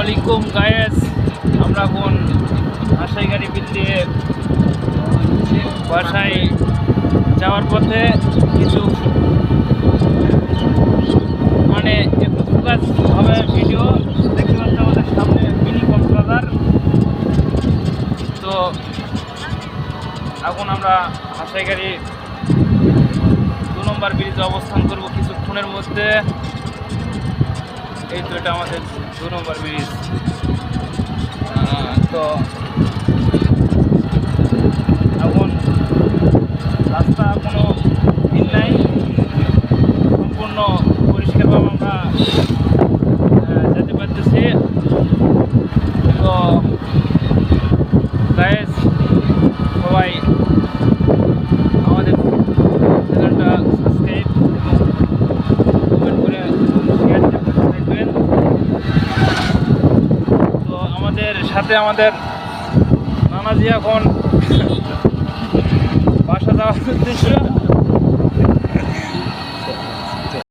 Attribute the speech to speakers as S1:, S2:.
S1: আলাইকুম গায়েস আমরা এখন আশাই গাড়ি দিয়ে বাসায় যাওয়ার পথে কিছু মানে একটু হবে ভিডিও দেখতে পাচ্ছি আমাদের সামনে মিনি কক্সবাজার তো এখন আমরা আশাই গাড়ি দু নম্বর ব্রিজে অবস্থান করব কিছুক্ষণের মধ্যে। তো এটা আমাদের দু নম্বর ব্রিজ। তো এখন রাস্তা কোনো ভিন নাই। সম্পূর্ণ পরিষ্কারভাবে আমরা যেতে পারতেছি। তো গায়েস আমাদের সাথে আমাদের নানাজি এখন বাসা যাওয়ার উদ্দেশ্য।